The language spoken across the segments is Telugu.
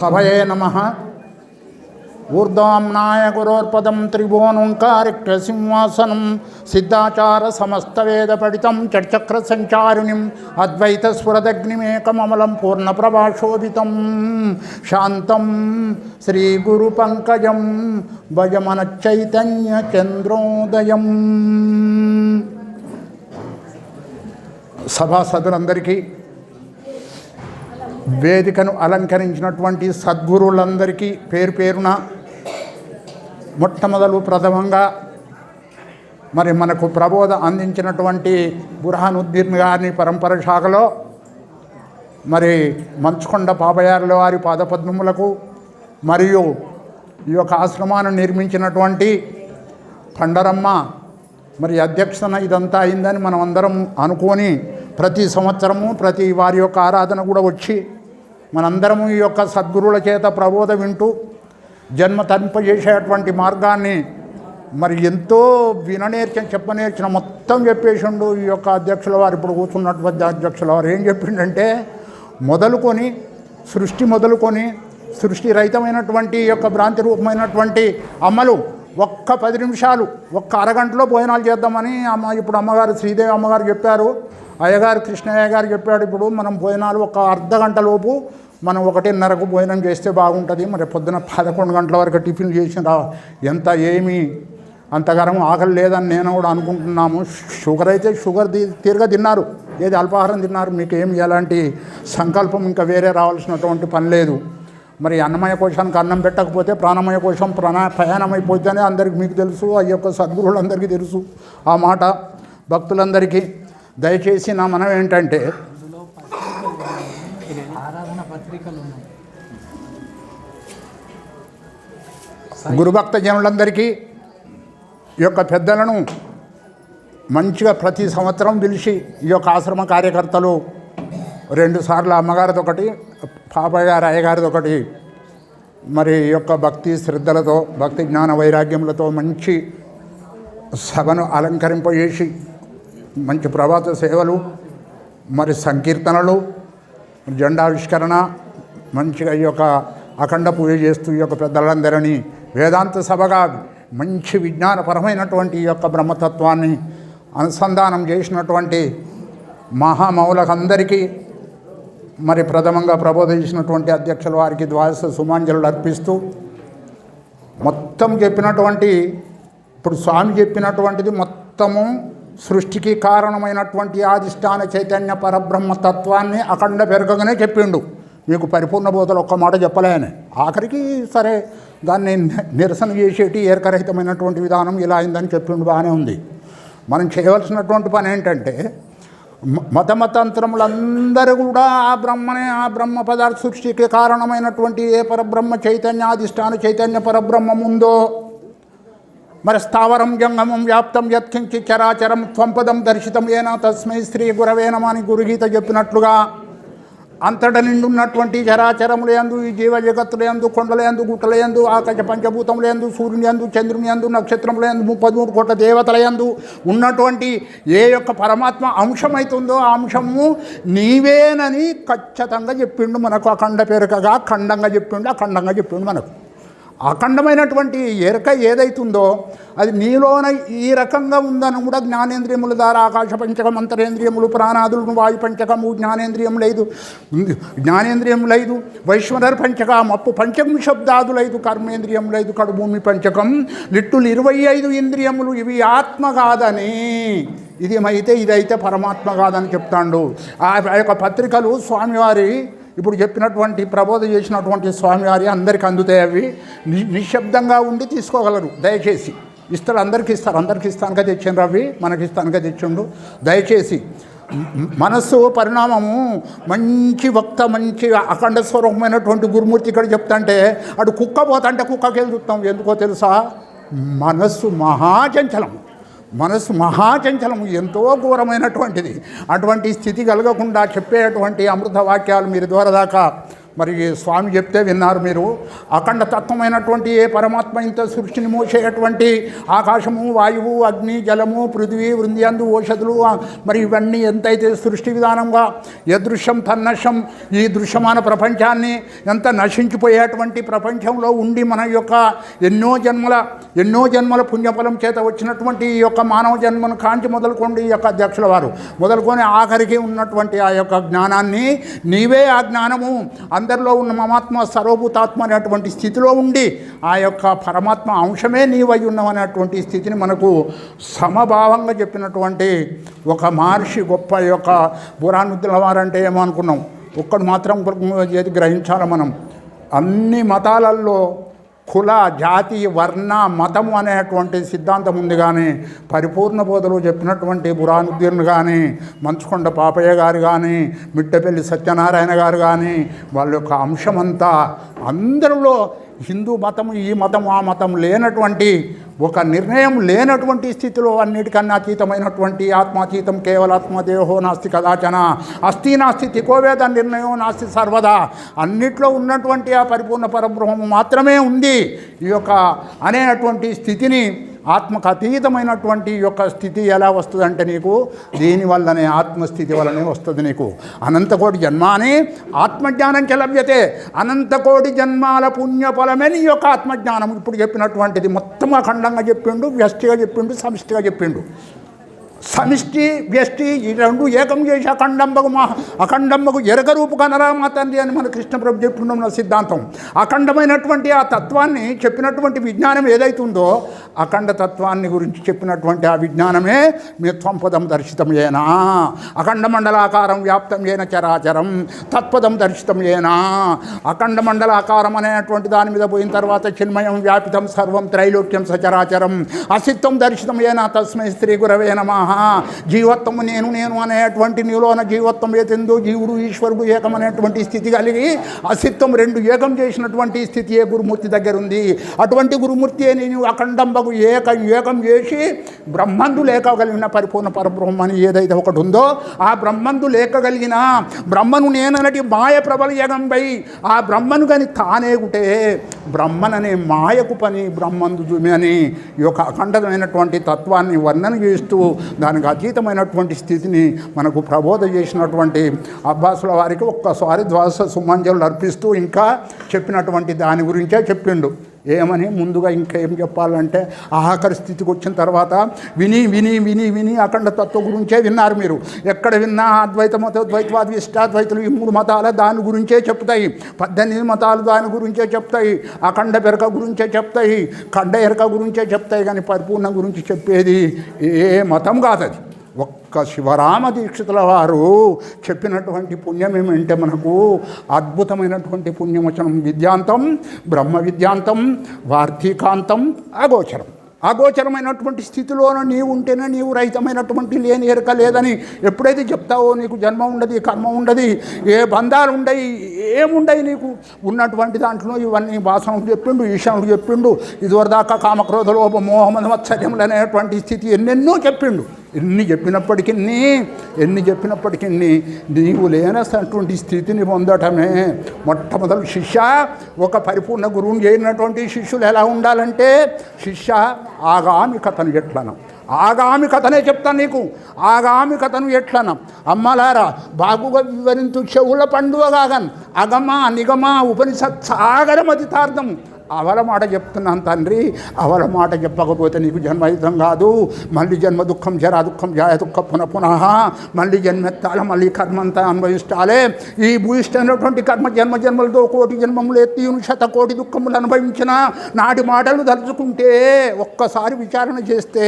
సభయే నమ. ఊర్ధ్వాంనాయ గురోర్పదం త్రిభువనుంకారిక్య సింహాసనం సిద్ధాచార సమస్తవేద పఠితం చక్ర సంచారిణిం అద్వైత స్ఫురదగ్నిమేకమమలం పూర్ణప్రభాశోభితం. శాంతం శ్రీ గురు పంకజం భజమన చైతన్య చంద్రోదయం. సభా సభాసదులందరికీ వేదికను అలంకరించినటువంటి సద్గురువులందరికీ పేరు పేరున మొట్టమొదలు ప్రథమంగా మరి మనకు ప్రబోధ అందించినటువంటి బుర్హానుద్దీన్ గారిని పరంపర శాఖలో మరి మంచుకొండ పాపయారుల వారి పాదపద్మములకు మరియు ఈ యొక్క ఆశ్రమాన్ని నిర్మించినటువంటి పండరమ్మ మరి అధ్యక్షన ఇదంతా అయిందని మనం అందరం అనుకొని ప్రతి సంవత్సరము ప్రతి వారి యొక్క ఆరాధన కూడా వచ్చి మనందరము ఈ యొక్క సద్గురువుల చేత ప్రబోధ వింటూ జన్మ తరింపజేసేటువంటి మార్గాన్ని మరి ఎంతో విననేర్చిన చెప్పనేర్చిన మొత్తం చెప్పేసిండు ఈ యొక్క అధ్యక్షుల వారు. ఇప్పుడు కూర్చున్నటువంటి అధ్యక్షుల వారు ఏం చెప్పిండంటే మొదలుకొని సృష్టి మొదలుకొని సృష్టి రహితమైనటువంటి ఈ యొక్క భ్రాంతి రూపమైనటువంటి అమ్మలు ఒక్క పది నిమిషాలు ఒక్క అరగంటలో భోజనాలు చేద్దామని అమ్మ ఇప్పుడు అమ్మగారు శ్రీదేవి అమ్మగారు చెప్పారు. అయ్యగారు కృష్ణయ్య గారు చెప్పాడు ఇప్పుడు మనం భోజనాలు ఒక అర్ధ గంట లోపు మనం ఒకటిన్నరకు భోజనం చేస్తే బాగుంటుంది. మరి పొద్దున పదకొండు గంటల వరకు టిఫిన్ చేసిన రా- ఎంత ఏమి? అంతగానం ఆకలి లేదని నేను కూడా అనుకుంటున్నాము. షుగర్ అయితే షుగర్ తీ- తీరుగా తిన్నారు. ఏది అల్పాహారం తిన్నారు? మీకు ఏం ఎలాంటి సంకల్పం? ఇంకా వేరే రావాల్సినటువంటి పని లేదు. మరి అన్నమయ కోశానికి అన్నం పెట్టకపోతే ప్రాణమయ కోశం ప్రాణ ప్రయాణమైపోతేనే అందరికి మీకు తెలుసు. ఆ యొక్క సద్గురువులందరికీ తెలుసు ఆ మాట. భక్తులందరికీ దయచేసి నా మనం ఏంటంటే గురుభక్త జనులందరికీ ఈ యొక్క పెద్దలను మంచిగా ప్రతి సంవత్సరం పిలిచి ఈ యొక్క ఆశ్రమ కార్యకర్తలు రెండుసార్లు అమ్మగారిది ఒకటి పాపయ్య గారు అయ్యగారిది ఒకటి మరి ఈ యొక్క భక్తి శ్రద్ధలతో భక్తి జ్ఞాన వైరాగ్యములతో మంచి సభను అలంకరింపజేసి మంచి ప్రభాత సేవలు మరి సంకీర్తనలు జెండావిష్కరణ మంచిగా ఈ యొక్క అఖండ పూజ చేస్తూ ఈ యొక్క పెద్దలందరినీ వేదాంత సభగా మంచి విజ్ఞానపరమైనటువంటి ఈ యొక్క బ్రహ్మతత్వాన్ని అనుసంధానం చేసినటువంటి మహామౌలకందరికీ మరి ప్రథమంగా ప్రబోధించినటువంటి అధ్యక్షుల వారికి ద్వాదశ సుమాంజలు అర్పిస్తూ మొత్తం చెప్పినటువంటి ఇప్పుడు స్వామి చెప్పినటువంటిది మొత్తము సృష్టికి కారణమైనటువంటి ఆదిష్టాన చైతన్య పరబ్రహ్మ తత్వాన్ని అఖండ పెరగగానే చెప్పిండు. మీకు పరిపూర్ణ బోధలు ఒక్క మాట చెప్పలేని. ఆఖరికి సరే దాన్ని నిరసన చేసేటి ఏర్కరహితమైనటువంటి విధానం ఇలా అయిందని చెప్పిండు బాగానే ఉంది. మనం చేయవలసినటువంటి పని ఏంటంటే మతమతంత్రములందరూ కూడా ఆ బ్రహ్మనే ఆ బ్రహ్మ పదార్థ సృష్టికి కారణమైనటువంటి ఏ పరబ్రహ్మ చైతన్యాధిష్టాన చైతన్య పరబ్రహ్మం ఉందో మరి స్థావరం జంగమం వ్యాప్తం యత్కించి చరాచరం త్వంపదం దర్శితం ఏనా తస్మై శ్రీ గురవే అని గురుగీత చెప్పినట్లుగా అంతట నిండున్నటువంటి చరాచరములందు ఈ జీవ జగత్తులందు ఎందు గుట్టలయందు ఆకాశ పంచభూతములందు సూర్యుని అందు చంద్రుని అందు నక్షత్రముల ఎందు ముప్పది మూడు కోట్ల దేవతలయందు ఉన్నటువంటి ఏ యొక్క పరమాత్మ అంశమైతుందో ఆ అంశము నీవేనని ఖచ్చితంగా చెప్పిండు మనకు. అఖండ పేరుకగా ఖండంగా చెప్పిండు అఖండంగా చెప్పిండు మనకు. అఖండమైనటువంటి ఎరక ఏదైతుందో అది నీలోన ఈ రకంగా ఉందని కూడా జ్ఞానేంద్రియముల ద్వారా ఆకాశ పంచకం అంతరేంద్రియములు ప్రాణాదులు వాయు పంచకము జ్ఞానేంద్రియం లేదు. జ్ఞానేంద్రియం లేదు వైశ్వనర్ పంచకం అప్పు పంచకం శబ్దాదులైదు కర్మేంద్రియం లేదు కడుభూమి పంచకం. లిట్టులు ఇరవై ఐదు ఇంద్రియములు ఇవి ఆత్మ కాదని. ఇది అయితే ఇదైతే పరమాత్మ కాదని చెప్తాడు. ఆ యొక్క పత్రికలు స్వామివారి ఇప్పుడు చెప్పినటువంటి ప్రబోధ చేసినటువంటి స్వామివారి అందరికీ అందుతాయి అవి. నిశ్శబ్దంగా ఉండి తీసుకోగలరు దయచేసి. ఇస్తాడు అందరికి ఇస్తారు. అందరికి ఇస్తానుగా తెచ్చిండ్రు అవి మనకి ఇస్తానుగా తెచ్చిండు దయచేసి మనస్సు పరిణామము మంచి వక్త మంచి అఖండ స్వరూపమైనటువంటి గురుమూర్తి ఇక్కడ చెప్తాంటే అటు కుక్క పోతాంటే కుక్కకి వెళ్ళి చూస్తాం? ఎందుకో తెలుసా? మనస్సు మహాచంచలం మనసు మహాచంచలము ఎంతో ఘోరమైనటువంటిది. అటువంటి స్థితి కలగకుండా చెప్పేటువంటి అమృత వాక్యాలు మీరు ద్వారా దాకా మరి స్వామి చెప్తే విన్నారు మీరు. అఖండ తత్వమైనటువంటి ఏ పరమాత్మ ఇంత సృష్టిని మోసేటువంటి ఆకాశము వాయువు అగ్ని జలము పృథివీ వృందియందు ఓషధులు ఆ, మరి ఇవన్నీ ఎంతైతే సృష్టి విధానంగా యదృశ్యం తన్నశం ఈ దృశ్యమాన ప్రపంచాన్ని ఎంత నశించిపోయేటువంటి ప్రపంచంలో ఉండి మన యొక్క ఎన్నో జన్మల ఎన్నో జన్మల పుణ్యఫలం చేత వచ్చినటువంటి ఈ యొక్క మానవ జన్మను కాంచి మొదలుకోండి ఈ యొక్క అధ్యక్షుల వారు. మొదలుకొని ఆఖరికి ఉన్నటువంటి ఆ యొక్క జ్ఞానాన్ని నీవే ఆ జ్ఞానము. అందరిలో ఉన్న మమాత్మ సర్వభూతాత్మ అనేటువంటి స్థితిలో ఉండి ఆ యొక్క పరమాత్మ అంశమే నీవై ఉన్నావనేటువంటి స్థితిని మనకు సమభావంగా చెప్పినటువంటి ఒక మహర్షి గొప్ప యొక్క బురానుద్దుల వారంటే ఏమో అనుకున్నాం. ఒక్కడు మాత్రం ఏది గ్రహించాలి మనం. అన్ని మతాలలో కుల జాతి వర్ణ మతము అనేటువంటి సిద్ధాంతం ఉంది కానీ పరిపూర్ణ బోధలు చెప్పినటువంటి బురానుద్దీన్ కానీ మంచుకొండ పాపయ్య గారు కానీ మిట్టపల్లి సత్యనారాయణ గారు కానీ వాళ్ళ యొక్క అంశమంతా అందరిలో హిందూ మతం ఈ మతం ఆ మతం లేనటువంటి ఒక నిర్ణయం లేనటువంటి స్థితిలో అన్నిటికన్నా అతీతమైనటువంటి ఆత్మాతీతం కేవలాత్మదేహో నాస్తి కదాచన. అస్థి నాస్తి తికోవేద నిర్ణయం నాస్తి సర్వదా. అన్నిట్లో ఉన్నటువంటి ఆ పరిపూర్ణ పరబ్రహ్మం మాత్రమే ఉంది. ఈ యొక్క అనేటువంటి స్థితిని ఆత్మకు అతీతమైనటువంటి యొక్క స్థితి ఎలా వస్తుందంటే నీకు దీనివల్లనే ఆత్మస్థితి వల్లనే వస్తుంది నీకు. అనంతకోటి జన్మానే ఆత్మజ్ఞానం చ లభ్యతే. అనంతకోటి జన్మాల పుణ్యఫలమే నీ యొక్క ఆత్మజ్ఞానం. ఇప్పుడు చెప్పినటువంటిది మొత్తం అఖండంగా చెప్పిండు వ్యష్టిగా చెప్పిండు సమిష్టిగా చెప్పిండు. సమిష్టి వ్యష్టి ఈ రెండు ఏకం చేసి అఖండంబకు మా అఖండంబకు ఎరగ రూపు కనరా తండ్రి అని మన కృష్ణప్రభు చెప్తున్నాం నా సిద్ధాంతం. అఖండమైనటువంటి ఆ తత్వాన్ని చెప్పినటువంటి విజ్ఞానం ఏదైతుందో అఖండ తత్వాన్ని గురించి చెప్పినటువంటి ఆ విజ్ఞానమే మీ త్వంపదం దర్శితం ఏనా. అఖండ మండలాకారం వ్యాప్తం ఏన చరాచరం తత్పదం దర్శితం ఏనా. అఖండ మండలాకారం అనేటువంటి దాని మీద పోయిన తర్వాత చిన్మయం వ్యాపితం సర్వం త్రైలోక్యం సచరాచరం అసిత్వం దర్శితం ఏనా తస్మై స్త్రీ గురవే నమ. జీవత్వము నేను నేను అనేటువంటి నీలోన జీవత్వం ఏతిందో జీవుడు ఈశ్వరుడు ఏకమనేటువంటి స్థితి కలిగి అసిత్వం రెండు ఏకం చేసినటువంటి స్థితి ఏ గురుమూర్తి దగ్గర ఉంది అటువంటి గురుమూర్తి నేను అఖండంబకు ఏక ఏకం చేసి బ్రహ్మందు లేకగలిగిన పరిపూర్ణ పరబ్రహ్మ అని ఏదైతే ఒకటి ఉందో ఆ బ్రహ్మందు లేకగలిగిన బ్రహ్మను నేననటి మాయ ప్రబల యగంపై ఆ బ్రహ్మను కానీ తానేగుటే బ్రహ్మననే మాయకు పని బ్రహ్మందు అని ఈ యొక్క అఖండమైనటువంటి తత్వాన్ని వర్ణన చేస్తూ దానికి అతీతమైనటువంటి స్థితిని మనకు ప్రబోధ చేసినటువంటి అబ్బాసుల వారికి ఒక్కసారి ద్వాస సుమంజలు అర్పిస్తూ ఇంకా చెప్పినటువంటి దాని గురించే చెప్పిండు. ఏమని ముందుగా ఇంకా ఏం చెప్పాలంటే ఆఖరి స్థితికి వచ్చిన తర్వాత విని విని విని విని అఖండ తత్వం గురించే విన్నారు మీరు. ఎక్కడ విన్నా అద్వైత మత ద్వైతవాది ఇష్టాద్వైతులు ఈ మూడు మతాల దాని గురించే చెప్తాయి. పద్దెనిమిది మతాలు దాని గురించే చెప్తాయి. అఖండ బెరక గురించే చెప్తాయి. ఖండ ఎరక గురించే చెప్తాయి. కానీ పరిపూర్ణ గురించి చెప్పేది ఏ మతం కాదు అది ఒక్క శివరామ దీక్షితుల వారు చెప్పినటువంటి పుణ్యం ఏమంటే మనకు అద్భుతమైనటువంటి పుణ్యవచనం విద్యాంతం బ్రహ్మ విద్యాంతం వార్తీకాంతం అగోచరం. అగోచరమైనటువంటి స్థితిలోనూ నీవు ఉంటేనే నీవు రహితమైనటువంటి లేని ఎరక లేదని ఎప్పుడైతే చెప్తావో నీకు జన్మ ఉండదు కర్మ ఉండదు ఏ బంధాలు ఉండయి ఏముండయి నీకు? ఉన్నటువంటి దాంట్లో ఇవన్నీ వాసనకు చెప్పిండు ఈశానుడు చెప్పిండు ఇదివరదాకా కామక్రోధ లోప మోహమద మత్సర్యములు అనేటువంటి స్థితి ఎన్నెన్నో చెప్పిండు. ఎన్ని చెప్పినప్పటికీ ఎన్ని చెప్పినప్పటికీ నీవు లేనటువంటి స్థితిని పొందటమే. మొట్టమొదటి శిష్య ఒక పరిపూర్ణ గురువుని చేరినటువంటి శిష్యులు ఎలా ఉండాలంటే శిష్య ఆగామి కథను ఎట్లను ఆగామి కథనే చెప్తాను నీకు. ఆగామి కథను ఎట్లన అమ్మలారా బాగుగా వివరించు చెవుల పండుగ కాగన్ అగమ నిగమ ఉపనిషత్ సాగరమతితార్థం అవల మాట చెప్తున్నాను తండ్రి. అవల మాట చెప్పకపోతే నీకు జన్మయుద్ధం కాదు. మళ్ళీ జన్మ దుఃఖం జరా దుఃఖం జాయ దుఃఖ పునః పునః. మళ్ళీ జన్మెత్తాల మళ్ళీ కర్మంతా అనుభవిస్తాలే ఈ భూయిష్టమైనటువంటి కర్మ జన్మ జన్మలతో కోటి జన్మములు ఎత్తి శత కోటి దుఃఖములు అనుభవించిన నాటి మాటలు తలుచుకుంటే ఒక్కసారి విచారణ చేస్తే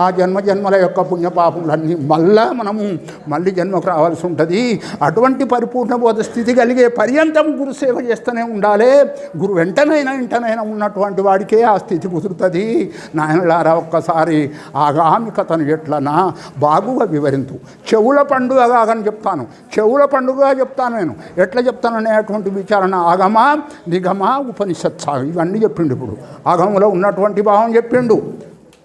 ఆ జన్మ జన్మల యొక్క పుణ్యపాపములన్నీ మళ్ళా మనము మళ్ళీ జన్మకు రావాల్సి ఉంటుంది. అటువంటి పరిపూర్ణ బోధ స్థితి కలిగే పర్యంతం గురు సేవ చేస్తూనే ఉండాలి. గురు వెంటనైనా వెంటనైనా ఉన్నటువంటి వాడికే ఆ స్థితి కుదురుతుంది. నాయనలారా ఒక్కసారి ఆగామి కథను ఎట్లనా బాగుగా వివరించు. చెవుల పండుగగా అని చెప్తాను. చెవుల పండుగగా చెప్తాను నేను. ఎట్లా చెప్తాను అనేటువంటి విచారణ ఆగమ నిగమ ఉపనిషత్ ఇవన్నీ చెప్పిండు ఇప్పుడు. ఆగములో ఉన్నటువంటి భావం చెప్పిండు.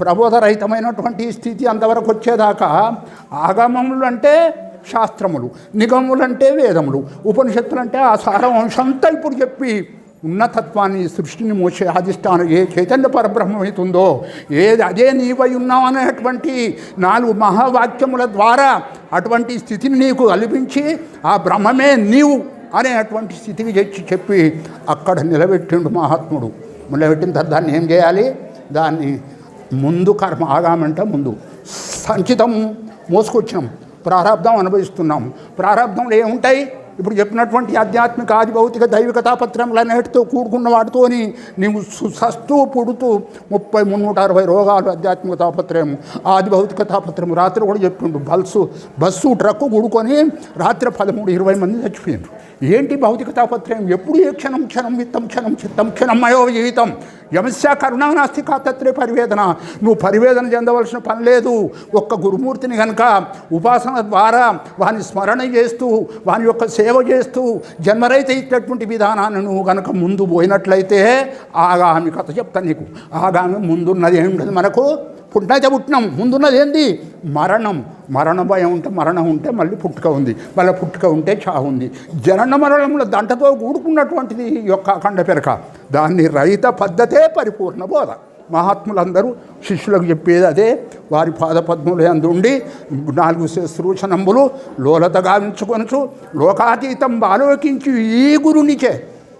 ప్రబోధరహితమైనటువంటి స్థితి అంతవరకు వచ్చేదాకా ఆగమములు అంటే శాస్త్రములు నిగములంటే వేదములు ఉపనిషత్తులంటే ఆ సారవంశంతా ఇప్పుడు చెప్పి ఉన్నతత్వాన్ని సృష్టిని మోసే అధిష్టానం ఏ చైతన్య పరబ్రహ్మమైతుందో ఏది అదే నీవై ఉన్నావు అనేటువంటి నాలుగు మహావాక్యముల ద్వారా అటువంటి స్థితిని నీకు కల్పించి ఆ బ్రహ్మమే నీవు అనేటువంటి స్థితికి తెచ్చి చెప్పి అక్కడ నిలబెట్టిండు మహాత్ముడు. నిలబెట్టిన తర్వాత దాన్ని ఏం చేయాలి? దాన్ని ముందు కర్మ ఆగామంటే ముందు. సంచితం మోసుకొచ్చినాం ప్రారంధం అనుభవిస్తున్నాం. ప్రారంధంలో ఏముంటాయి? ఇప్పుడు చెప్పినటువంటి ఆధ్యాత్మిక ఆది భౌతిక దైవిక తాపత్రములన్నిటితో కూడుకున్న వాటితోని నీవు సు- సస్తూ పుడుతూ ముప్పై మున్నూట అరవై రోగాలు ఆధ్యాత్మిక తాపత్రయము ఆది భౌతిక తాపత్రయం రాత్రి కూడా చెప్పిండు. బల్సు బస్సు ట్రక్కు కూడుకొని రాత్రి పదమూడు ఇరవై మంది చచ్చిపోయిండ్రు. ఏంటి భౌతిక తాపత్రయం ఎప్పుడు ఏ క్షణం క్షణం విత్తం క్షణం చిత్తం క్షణమయో జీవితం యమస్య కరుణానాస్తి కాతత్రే పరివేదన. నువ్వు పరివేదన చెందవలసిన పని లేదు. ఒక్క గురుమూర్తిని కనుక ఉపాసన ద్వారా వాని స్మరణ చేస్తూ వాని యొక్క సేవ సేవ చేస్తూ జన్మరైతే ఇచ్చినటువంటి విధానాన్ని నువ్వు కనుక ముందు పోయినట్లయితే ఆగామి కథ చెప్తాను నీకు. ఆగామి ముందున్నది ఏమిటది మనకు. పుట్టినైతే పుట్టినాం. ముందున్నది ఏంది? మరణం. మరణ భయం ఉంటే మరణం ఉంటే మళ్ళీ పుట్టుక ఉంది. మళ్ళీ పుట్టుక ఉంటే చావు ఉంది. జనన మరణంలో దంటతో కూడుకున్నటువంటిది ఈ యొక్క అఖండ పెరక. దాన్ని రహిత పద్ధతే పరిపూర్ణ బోధ. మహాత్ములందరూ శిష్యులకు చెప్పేది అదే. వారి పాదపద్ములు అందుండి నాలుగు శుశ్రూషణంబులు లోలత గావించుకొనచ్చు లోకాతీతం ఆలోకించి ఈ గురునిచే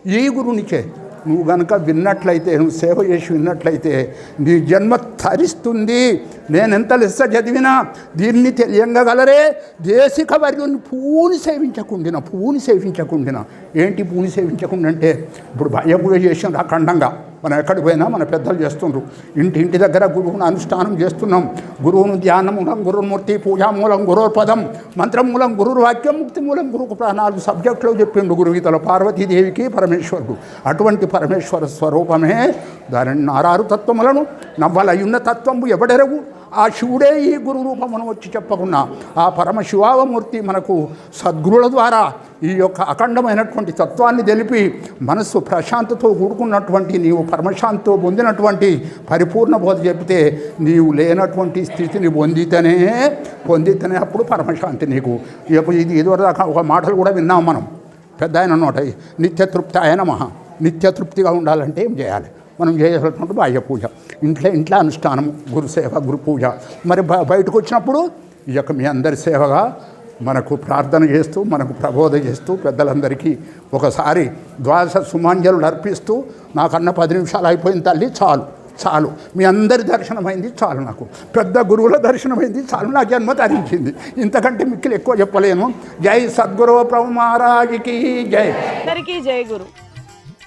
ఈ గురునిచే. నువ్వు గనక విన్నట్లయితే నువ్వు సేవ చేసి విన్నట్లయితే నీ జన్మ తరిస్తుంది. నేనెంత లిస్స లెస్స చదివినా దీన్ని తెలియంగలరే దేశిక వర్యుని పూని సేవించకుండిన పూని సేవించకుండిన. ఏంటి పూని సేవించకుండా అంటే ఇప్పుడు భయపూజ చేసిన అఖండంగా. మనం ఎక్కడికి పోయినా మన పెద్దలు చేస్తుండ్రు. ఇంటి ఇంటి దగ్గర గురువును అనుష్ఠానం చేస్తున్నాం. గురువును ధ్యానం మూలం గురుమూర్తి పూజా మూలం గురుపదం మంత్రం మూలం గురువు వాక్యం ముక్తి మూలం గురుకు నాలుగు సబ్జెక్టులో చెప్పిండు గురుగీతలో పార్వతీదేవికి పరమేశ్వరుడు. అటువంటి పరమేశ్వర స్వరూపమే దానిని నారారు తత్వములను నవ్వలయున్న తత్వము ఎవడెరవు ఆ శివుడే ఈ గురు రూపమును వచ్చి చెప్పకుండా ఆ పరమశివావమూర్తి మనకు సద్గురుల ద్వారా ఈ యొక్క అఖండమైనటువంటి తత్వాన్ని తెలిపి మనస్సు ప్రశాంతతో కూడుకున్నటువంటి నీవు పరమశాంతితో పొందినటువంటి పరిపూర్ణ బోధ చెప్తే నీవు లేనటువంటి స్థితిని పొందితేనే పొందితేనే అప్పుడు పరమశాంతి నీకు. ఇది ఇదివరదాకా ఒక మాటలు కూడా విన్నాం మనం. పెద్ద ఆయన నోట నిత్యతృప్తి ఆయన మహా నిత్యతృప్తిగా ఉండాలంటే ఏం చేయాలి? మనం చేయాల్సినటువంటి బాహ్య పూజ. ఇంట్లో ఇంట్లో అనుష్ఠానం గురు సేవ గురు పూజ. మరి బ- బయటకు వచ్చినప్పుడు ఈ యొక్క మీ అందరి సేవగా మనకు ప్రార్థన చేస్తూ మనకు ప్రబోధ చేస్తూ పెద్దలందరికీ ఒకసారి ద్వాదశ సుమాంజలు అర్పిస్తూ నాకన్నా పది నిమిషాలు అయిపోయిన తల్లి చాలు చాలు. మీ అందరి దర్శనమైంది చాలు నాకు. పెద్ద గురువుల దర్శనమైంది చాలు. నా జన్మ ధరించింది ఇంతకంటే మిక్కిలు ఎక్కువ చెప్పలేను. జై సద్గురు ప్రభు మహారాజుకి జై. అందరికీ జై గురు.